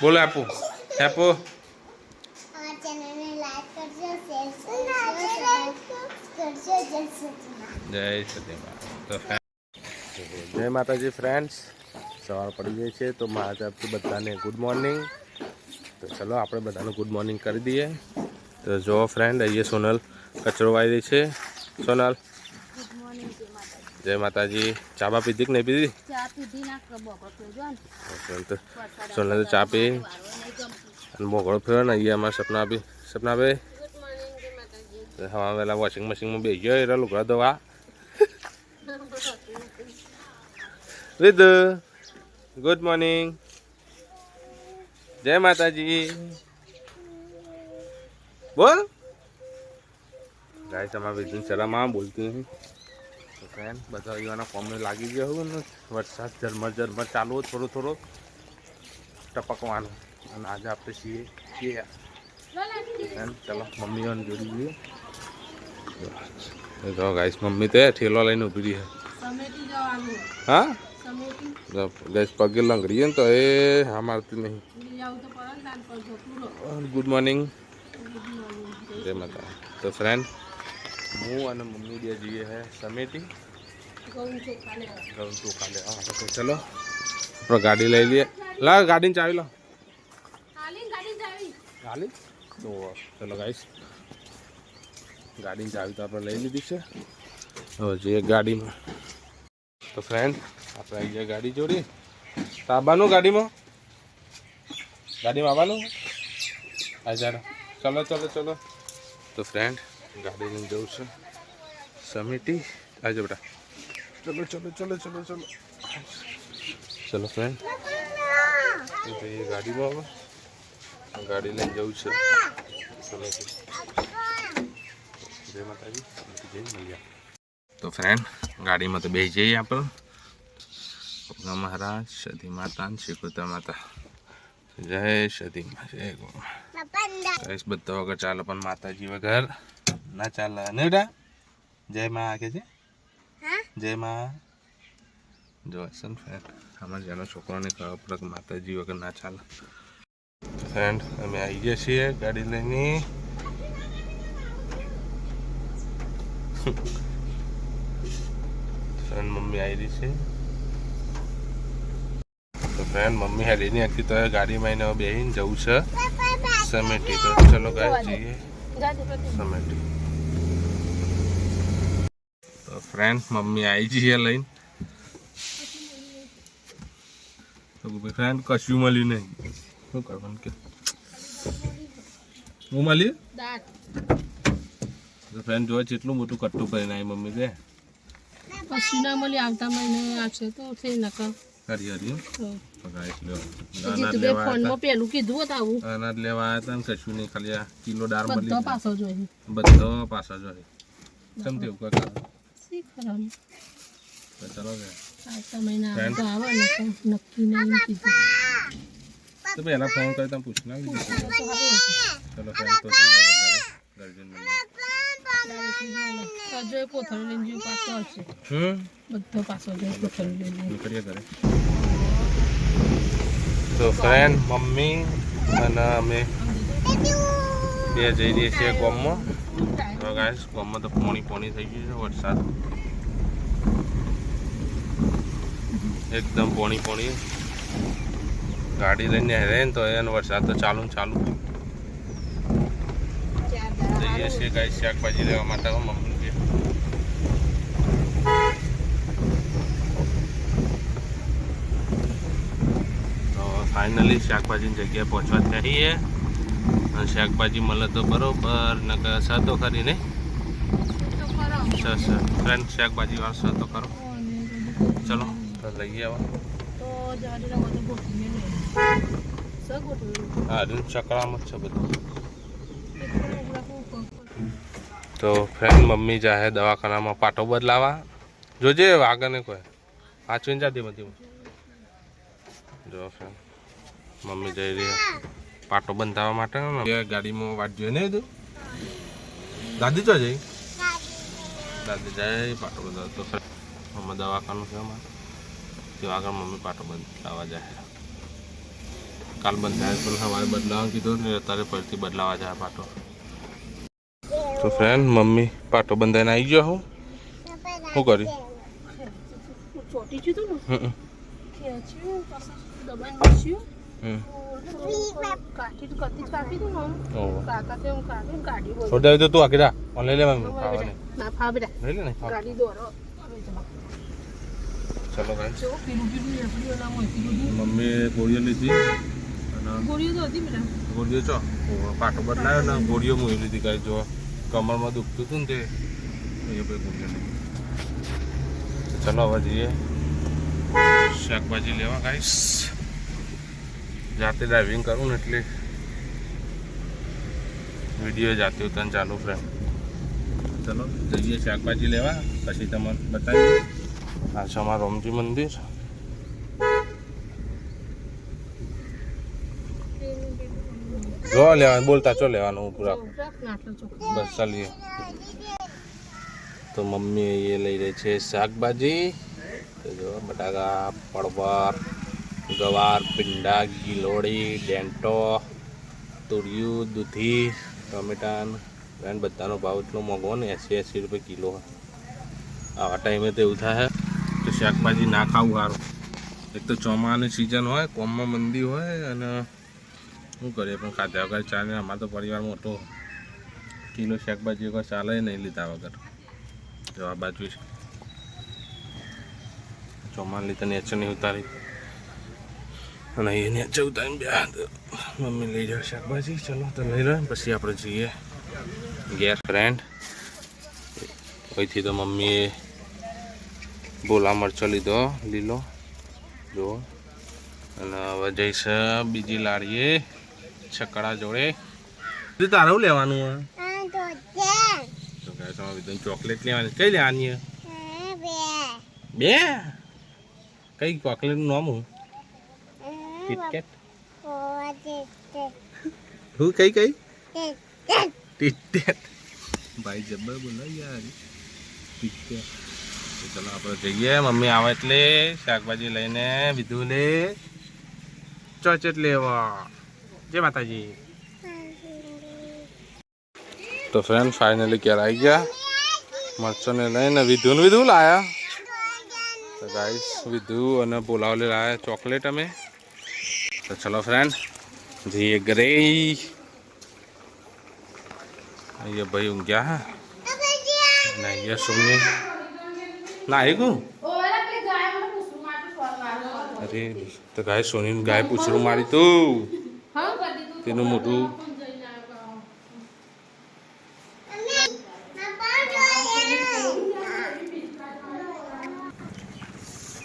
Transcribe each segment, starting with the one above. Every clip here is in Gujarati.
બોલો આપો. આપો આ ચેનલને લાઈક કરજો શેર કરજો કરજો. જય સતીમા તો જય માતાજી ફ્રેન્ડ્સ સવાર પડી જાય છે તો મારા તરફથી બધાને ગુડ મોર્નિંગ તો ચલો આપણે બધાને ગુડ મોર્નિંગ કરી દઈએ. તો જો ફ્રેન્ડ અહીંયા સોનલ કચરો વાઈ રહી છે. સોનલ. જય માતાજી. ચાબા પીધી કે નહીં પીધી? સોનલે ચા પી. અને બોગળો ફેરો ને અહીંયા અમારા સપના આપી સપના ભાઈ હવા પેલા વોશિંગ મશીનમાં બેસી ગયો એટલે લુગડા ધોવા. વિદુ ગુડ મોર્નિંગ જય માતાજી. બોલ. ગાય તમારા વિદુ ચલામાં બોલતી નહીં તો ફ્રેન્ડ બધા અહીંયાના કોમે લાગી ગયો હોય ને વરસાદ ઝરમર ઝરમર ચાલુ થોડો થોડો ટપકવાનો. અને આજે આપણે છીએ છીએ ફ્રેન્ડ ચલો મમ્મીઓને જોડી જઈએ જો ગાઈસ મમ્મી તો ઠેલો લઈને ઊભી રહી હા. સમેટી ગેસ પગે લંગડીએ ને તો એ હા મારતી નહીં. ગુડ મોર્નિંગ જય માતા તો ફ્રેન્ડ હું અને મમ્મી બે જઈએ છે સમેટી. ઘઉં ચોખા કાલે હા તો ચલો. આપણે ગાડી લઈ લઈએ. લા ગાડીને ચાવી લો ગાડી તો ચલો ગાઈશ ગાડીની ચાવી તો આપણે લઈ લીધી છે. હવે જઈએ ગાડીમાં. તો ફ્રેન્ડ આપણે આવી જાય ગાડી જોડી. તો આવવાનું ગાડીમાં? ગાડીમાં આવવાનું? હા ચાલો. ચલો ચલો ચલો. તો ફ્રેન્ડ ગાડી લઈને જવું છે. સમિટી આજે બેટા. ચલો ચલો ચલો ચલો ચલો. ચલો ફ્રેન્ડ એ ગાડીમાં હવે ગાડી લઈને જવું છે. ચલો જય માતાજી. જય મળ્યા તો ફ્રેન્ડ ગાડીમાં તો બેસી જઈએ આપણે. મહારાજ સતી માતા શ્રી શ્રીકૃતા માતા. જય સતી જય ગો બધા વગર ચાલો પણ માતાજી વગર. ના ચાલે. નેવડા? જય માં આ કે છે? જય માં. જો સન ને ફ્રેન્ડ આમાં જેનો છોકરાને ખબર પડે કે માતાજી વગર ના ચાલે. ફ્રેન્ડ અમે આવી ગયા છીએ ગાડી લઈને. ફ્રેન્ડ મમ્મી આવી રહી છે. તો ફ્રેન્ડ મમ્મી હેલી નહીં હતી તો ગાડીમાં એને બેહીને જવું છે. સમેટી તો ચલો ગાય જઈએ. સમેટી ફ્રેન્ડ મમ્મી આવી જઈએ લઈને. તો ફ્રેન્ડ કશું મળ્યું નહીં. શું કરવાનું કે? હું મળ્યું? તો ફ્રેન્ડ જોવા જેટલું મોટું કટ્ટું કરીને આવી મમ્મી કે? પછી ના મળી આવતા મહિને આવશે તો થઈ નકર. કરી હરી અનાજ લેવા આવ્યા હતા. ને કશું નહીં ખાલી આ કિલો દાળ મળી બધો પાછો જોઈએ. બધો પાછા જોઈએ. તો ચલો આવતા મહિના તો આવે નકર નક્કી નહીં કીધું. તો ભાઈ એના ફોન કરી તમે ના. ચલો ફ્રેન્ડ તો. અજય લઈને પાછો આવશે. હમ? બધો પાછો લઈને તો ફ્રેન્ડ મમ્મી અને અમે બે જઈ રહીએ છીએ ગામમાં. ગાઈસ ગામમાં તો પોણી પોણી થઈ ગયું છે, વરસાદ. એકદમ પોણી પોણી. ગાડી લઈને હેરે ને તો એને વરસાદ તો ચાલુ ને ચાલુ. જઈએ છીએ ગાય શાકભાજી લેવા માટે મમ્મી તો ફાઇનલી શાકભાજીની જગ્યાએ પહોંચવા થઈએ શાકભાજી મળે તો બરોબર, નકર સાતો ખરી નહીં સર અચ્છા ફ્રેન્ડ શાકભાજી વાળો સર તો કરો ચલો લઈ ગોઠવેલું હા ચકડામાં જ છે બધું. તો ફ્રેન્ડ મમ્મી જાહે દવાખાનામાં પાટો બદલાવા. જોજે વાગને કોઈ. સાચવીને જાતી બધી જો ફ્રેન્ડ મમ્મી જઈ રહી પાટો બંધાવવા માટે ગાડીમાં વાટ જોઈએ ને દાદી તો જઈ? દાદી જાય પાટો બંધાવ તો મમ્મી દવાખાનું છે અમારે. તે આગળ મમ્મી પાટો બંધાવવા જાય કાલ બંધાય પણ સવારે બદલાવાનું કીધું ને અત્યારે ફરીથી બદલાવા જાય પાટો. તો ફ્રેન્ડ મમ્મી પાટો બંધાઈને આવી ગયો હું? શું કર્યું? ચોટી ગયું તું હમ, ખેંચ્યું પાછું દબાઈને મૂક્યું. હમ. કાઠી તો જ તું ને ઓહો. કાકા તે હું કાઢી ગાડી બોલ છોડી દે તું આખી રા ઓનલાઈન લેવા ખાવાની ના ફા બેટા લઈ લે ને. ગાડી દોરો ચલો ગાઈસ મમ્મીએ ગોળીઓ લીધી અને ગોળીઓ તો હતી મેડમ. ગોળીઓ ચો? ઓહો, પાટો બદલાયો ને ગોળીઓ મૂકી લીધી ગાઈસ જો. કમરમાં દુખતું હતું ને તે એ ભાઈ ગોળીઓ લીધી. તો ચલો હવે જઈએ. શાકભાજી લેવા ગાઈસ. જાતે ડ્રાઇવિંગ કરું ને એટલે વીડિયો જાતે ઉતાર ચાલુ ફ્રેમ ચલો જઈએ શાકભાજી લેવા પછી તમને બતાવીએ. આ છે અમારું રોમજી મંદિર. જો લેવાનું બોલતા ચો લેવાનું હું પૂરા બસ ચાલીએ. તો મમ્મી એ લઈ રહી છે શાકભાજી. તો જો બટાકા પડવાર ગવાર પિંડા, ગીલોડી, ડેન્ટો, તુરિયું, દૂધી, ટમેટાન એન્ડ બધાનો ભાવ એટલો મોંઘો ને એંસી એંસી રૂપિયા કિલો. આવા ટાઈમે તો એવું થાય કે શાકભાજી ના ખાવું સારું. એક તો ચોમાની સિઝન હોય, કોમમાં મંદી હોય, અને શું કરીએ, પણ ખાધા વગર ચાલે, અમારો તો પરિવાર મોટો. કિલો શાકભાજી વગર ચાલે નહીં લીધા વગર. જો આ બાજુ ચોમાન લીધે નહીં ઉતારી. અને નેચર ઉતારીને બે મમ્મી લઈ જાવ શાકભાજી. ચલો તો લઈ લો પછી આપણે જઈએ. ગેર ફ્રેન્ડ અહીંથી તો મમ્મીએ બોલા મરચો લીધો લીલો. જુઓ. અને હવે જઈશ બીજી લાડીએ છકડા જોડે. તારું લેવાનું ચોકલેટ લેવાની. કઈ લેવાની? બે? કઈ ચોકલેટનું નામ હું? કિટકેટ હું કઈ કઈ? ટીટેટ ભાઈ જબ્બર બોલો યાર. ટીટેટ ચલો આપણે જઈએ. મમ્મી આવે એટલે શાકભાજી લઈને વિધુને ચોચેટ લેવા. જય માતાજી. તો ફ્રેન્ડ ફાઇનલી ક્યારે આવી ગયા. મરચોને લઈને વિધુ ને વિધુ લાયા. તો ગાઈસ વિધુ અને બોલાવલે લાયા. ચોકલેટ અમે. તો ચલો ફ્રેન્ડ જઈએ ઘરે. અહીંયા ભાઈ ઊંઘ્યા હા? અને અહીંયા સોની ના આવી ગયું અરે, તો ગાય સોની ગાય પૂછડું મારી તું. તેનું મોટું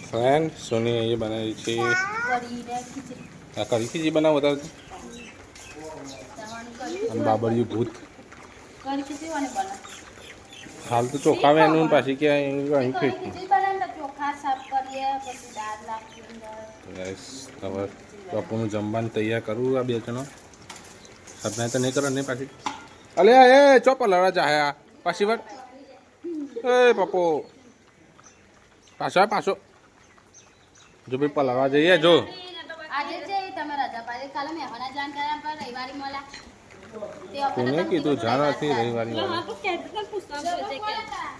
ફ્રેન્ડ સોની અહીંયા બનાવી છે. આ કરી ખીચડી બનાવો તારે અને બાબરિયું ભૂત. હાલ તો ચોખાવે એનું પાછી કે અહીં ફેંકી હવે બાપુનું જમવાનું તૈયાર કરવું આ બે જણો. સપના તો નહીં કરો નહીં પાછી. અલે એ ચો લડા જાહે પાછી વાત એ પપ્પો પાછો પાછો. જો ભાઈ પલાવા જઈએ જો. આજે છે રજા પાડી. કાલે મહેમાન જાણ કર્યા પર રવિવારી મળ્યા. કોને કીધું? જાણાથી જાણ હતી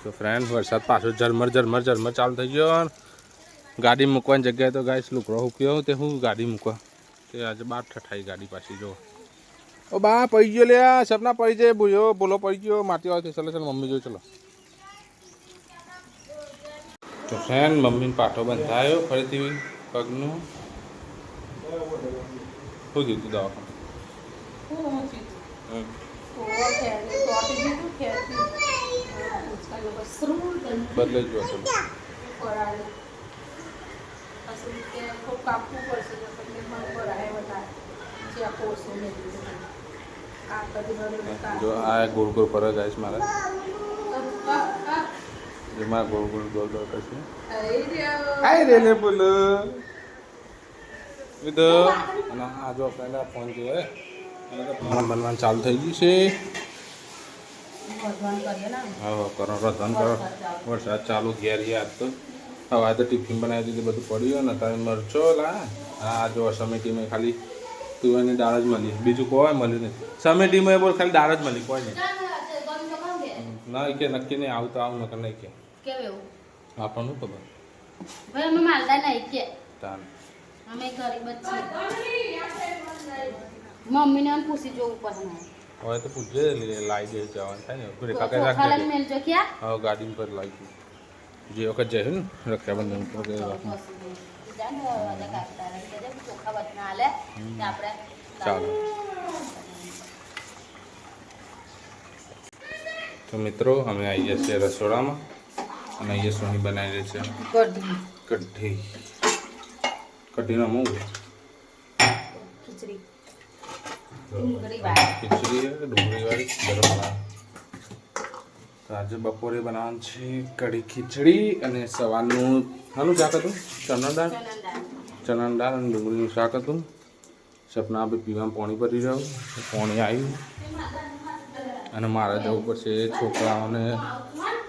તો ફ્રેન્ડ વરસાદ પાછો ઝરમર ઝરમર ઝરમર ચાલુ થઈ ગયો ગાડી મૂકવાની જગ્યાએ તો ગાઈસ લુકડો હુક્યો તે હું ગાડી મૂકવા. તે આજે બાર ઠઠાઈ ગાડી પાછી જો ઓ બા પડી ગયો લે સપના પડી જાય બોલો બોલો પડી ગયો માટી આવે ચલો ચલો મમ્મી જો ચલો. તો ફ્રેન્ડ મમ્મીને પાઠો બંધાયો ફરીથી પગનું શું કીધું દવાખાનું હમ. બદલે જ તો વધારે જે આ ગોળ ગોળ ફરે ગાઈસ મારે જેમાં ગોળ ગોળ ગોળ ગોળ કરશે આઈ રેલે બોલો વિદો અને આ જો પહેલા ફોન જોવે. તો ફોન બનવાનું ચાલુ થઈ ગયું છે. હા કરો રધન કરો. વરસાદ ચાલુ ઘેર યાદ તો. હવે આ તો ટિફિન બનાવી દીધું બધું પડ્યું ને તમે મરચો લા. આ જો સમિટીમાં ખાલી તુવેરની દાળ જ મળી. બીજું કોઈ મળ્યું નહીં. સમેટીમાં એ બોલ ખાલી દાળ જ મળી કોઈ નહીં. તો. ના કે નક્કી નહીં આવતો આવું નકર નહીં કે. કેવું? આપણને ખબર? ભાઈ નહીં કે. તાન. અમે ગરીબ જ છીએ મમ્મીને એમ પૂછી જોવું પડે હવે તો પૂછજે લે- લાવી દે જવાનું થાય ને. તું રેખા કરી રાખજે મેલજો ક્યાં? હવે ગાડી પર લાવી દઉં જે વખત જશે ને રક્ષાબંધન પર ચાલો. તો મિત્રો અમે આવી જશે છીએ રસોડામાં. અને અહીંયા સોની બનાવી રહી છે. કઢી કઢી કઢીનો મૂંગ. ખીચડી. ડુંગળી વાળી. ખીચડી છે ડુંગળીવાળી ગરમ આજે બપોરે બનાવવાનું છે કઢી ખીચડી અને સવારનું શાનું શાક હતું? ચણા દાળ? ચણા દાળ. દાળ અને ડુંગળીનું શાક હતું? સપના આપણે પીવામાં પાણી ભરી રહ્યું પાણી આવ્યું અને મારે જવું પડશે છોકરાઓને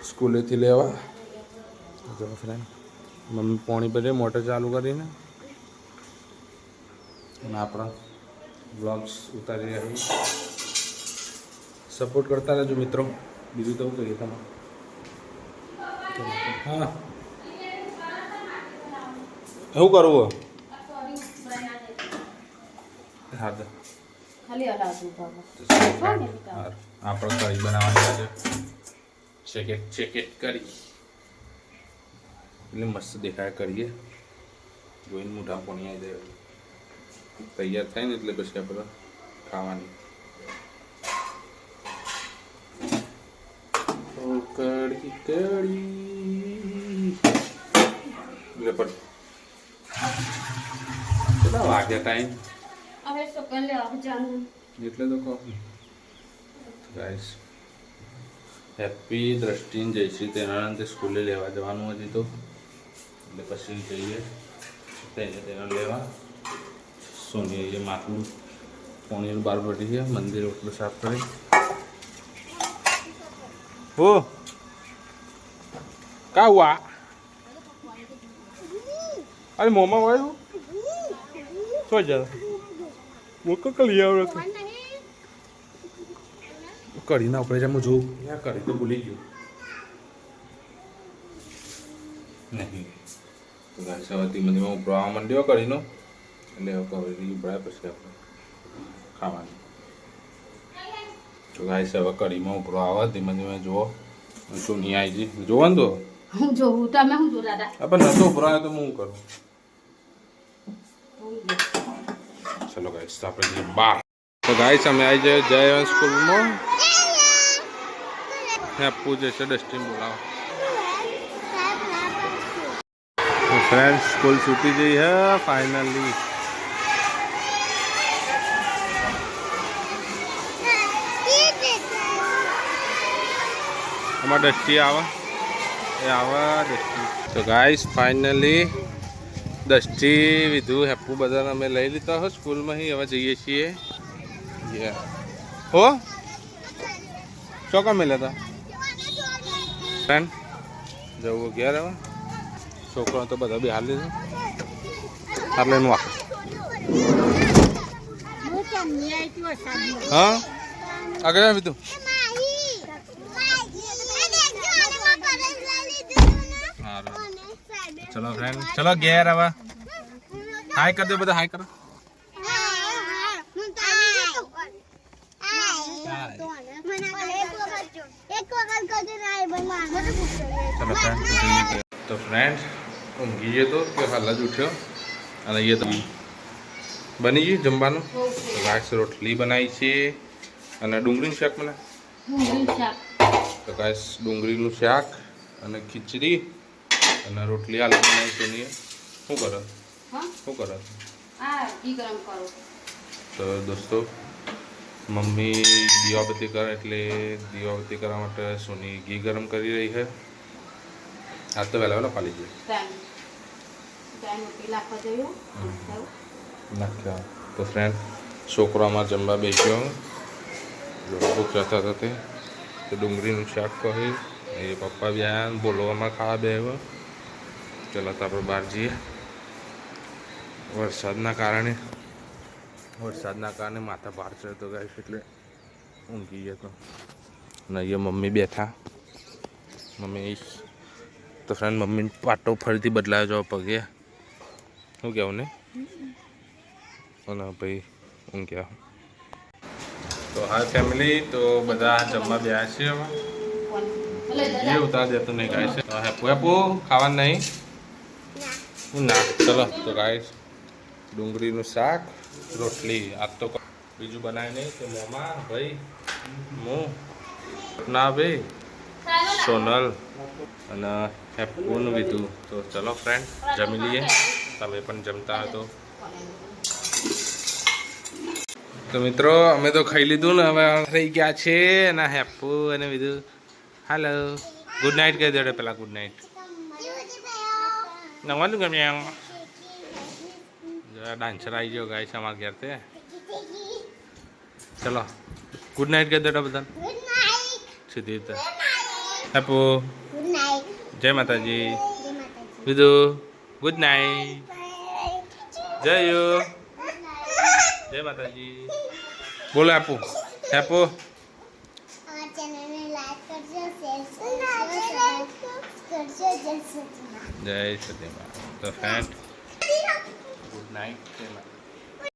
સ્કૂલેથી લેવા. જો ફ્રેન્ડ મમ્મી પાણી ભરે મોટર ચાલુ કરીને અને આપણા બ્લોગ્સ ઉતારી રહ્યા સપોર્ટ કરતા રહેજો મિત્રો. બીજું તો કહીએ તમે હા. એવું કરવું. હા. આપણે કઢી બનાવવાની આજે ચેકેટ ચેકેટ કરી. એટલે મસ્ત દેખાય કરીએ. જોઈને મોટા પોણી આવી જાય. તૈયાર થાય ને એટલે પછી આપણે ખાવાની. કડી કડી પણ. કેટલા વાગ્યા ટાઈમ હવે સકલ લેવા જાણું એટલે તો કહો. ગાઈસ હેપી દ્રષ્ટિન તેના અંતે સ્કૂલે લેવા જવાનું હતી તો. એટલે પછી જઈએ. તેને તેના લેવા. સોની એ માટલું, પોણીનું બાર ભરી ગયા, મંદિર ઓટલું સાફ કરી. હો. કા હુઆ? અરે મોમાં વાયું સો જા મૂકો કલી આવે કરી ના આપણે જેમ જોઉં. યા કરી તો ભૂલી ગયું. નહીં. તો મંદિરમાં હવે ધીમે ધીમે ઉપડો આવવા માંડ્યો કરીનો એટલે હવે કરી પછી આપણે ખાવાની તો ગાઈસ હવે કઢીમાં ઉભરો આવે ધીમે ધીમે જુઓ. શું નહીં આવી જઈ જોવાનું તો. હું જોઉં તમે હું જોતા હતા આપણે નતો ઉપડો તો હું કરું. ચલો ગાઈસ તો આપણે જઈએ બહાર. તો ગાઈસ અમે આવી જાય જય સ્કૂલમાં. હેપુ જશે ડસ્ટિન બોલાવો. ફ્રેન્ડ સ્કૂલ છૂટી ગઈ હે ફાઇનલી અમાર ડસ્ટી આવે. એ આવે ડસ્ટી તો ગાઈસ ફાઇનલી દસ્ટી વિધુ હેપુ બધાને અમે લઈ લીધા હો સ્કૂલમાં હવે જઈએ છીએ. હો? ચોકા મેલ્યા હતા ફ્રેન્ડ જવું ઘેર હવે. છોકરો તો બધા બી હાલ લીધો એટલે એનું આખું હા આગળ આવી ચલો ફ્રેન્ડ ચલો ઘેર હવે. હાય કરી દો બધા હાય કરો. ચલો ફ્રેન્ડ તો ફ્રેન્ડ ઊંઘી ગયો તો કે હાલ જ ઉઠ્યો. અને એ તો બની ગયું જમવાનું. રાઈસ રોટલી બનાવી છે. અને ડુંગળીનું શાક બનાવ તો કાંઈ ડુંગળીનું શાક અને ખીચડી. અને રોટલી આલુ બનાવી સોનીએ શું કરો? શું કરો? આ ઘી ગરમ કરો. તો દોસ્તો મમ્મી દીવાબત્તી કરે એટલે દીવાબત્તી કરવા માટે સોની ઘી ગરમ કરી રહી છે. આજ તો વહેલા વહેલા પાલી જોયું નાખ્યા. તો ફ્રેન્ડ છોકરો અમારે જમવા બેસ્યો. ભૂખ જતા હતા તે ડુંગળીનું શાક કહી. એ પપ્પા બી ને બોલવામાં ખાવા બે ચલો તો આપણે બહાર જઈએ વરસાદના કારણે. વરસાદના કારણે માથા બહાર ચડતો ગાય છે એટલે ઊંઘી ગયા તો. અને અહીંયા મમ્મી બેઠા. મમ્મી તો ફ્રેન્ડ મમ્મી પાટો ફરીથી બદલાયો જવા પગે. શું કહેવું ને? અને ભાઈ ઊંઘ્યા તો હા ફેમિલી તો બધા જમવા બે છે હવે. એ ઉતાર દેતો નહીં ગાય છે. હેપુ હેપુ ખાવાનું નહીં. ના ચલો તો ગાય ડુંગળીનું શાક, રોટલી. આ તો બીજું બનાવી નહીં તો મોમા, ભાઈ હું ના ભાઈ, સોનલ અને હેપુનું લીધું તો ચલો ફ્રેન્ડ જમી લઈએ. તમે પણ જમતા હતો તો મિત્રો, અમે તો ખાઈ લીધું ને, હવે થઈ ગયા છે અને હેપુ અને બીજું હાલો ગુડ નાઇટ કહી દેડે પેલા ગુડ નાઇટ નવાનું ગમે એમ? ડાન્સર આવી ગયો છે અમારા ઘેર તે ચલો. ગુડ નાઇટ કહી દે બધા સીધી રીતે. હેપુ ગુડ નાઇટ જય માતાજી. જય માતાજી. બીજું ગુડ નાઇટ જયુ. જય માતાજી. બોલો આપુ. હેપુ અમારા ચેનલને લાઈક કરજો શેર કરજો કરજો જય સચિના જય સતીમાં તો ફ્રેન્ડ ગુડ નાઇટ જય માતા